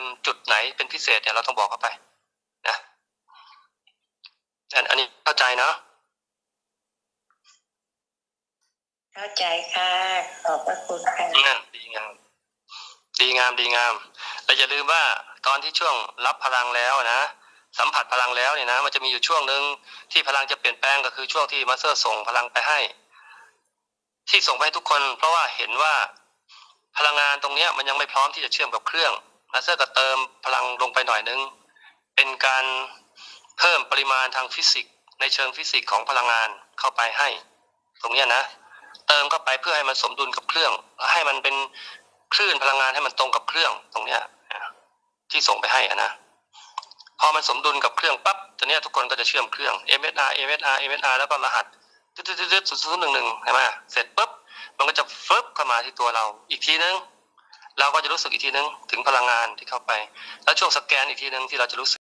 มจุดไหนเป็นพิเศษเนี่ยเราต้องบอกเข้าไปนะอันอันนี้เข้าใจเนาะเข้าใจค่ะ ขอบพระคุณค่ะนั่นดีงาม ดีงามดีงามแต่อย่าลืมว่าตอนที่ช่วงรับพลังแล้วนะสัมผัสพลังแล้วเนี่ยนะ มันจะมีอยู่ช่วงหนึ่งที่พลังจะเปลี่ยนแปลงก็คือช่วงที่มาสเตอร์ส่งพลังไปให้ ที่ส่งไปให้ทุกคน เพราะว่าเห็นว่าพลังงานตรงเนี้ยมันยังไม่พร้อมที่จะเชื่อมกับเครื่อง มาเตอร์ก็เติมพลังลงไปหน่อยนึง เป็นการเพิ่มปริมาณทางฟิสิกส์ในเชิงฟิสิกส์ของพลังงานเข้าไปให้ ตรงเนี้ยนะ เติมเข้าไปเพื่อให้มันสมดุลกับเครื่อง ให้มันเป็นคลื่นพลังงานให้มันตรงกับเครื่องตรงเนี้ยที่ส่งไปให้อะนะพอมันสมดุลกับเครื่องปั๊บตัวเนี้ยทุกคนก็จะเชื่อมเครื่อง MSR MSR MSR แล้วก็รหัสตึ๊ดตึ๊ดตึ๊ดศูนย์ศูนย์หนึ่งหนึ่งใช่ไหมเสร็จปุ๊บมันก็จะฟึบเข้ามาที่ตัวเราอีกทีนึง เราก็จะรู้สึกอีกทีนึงถึงพลังงานที่เข้าไป แล้วช่วงสแกนอีกทีนึงที่เราจะรู้สึก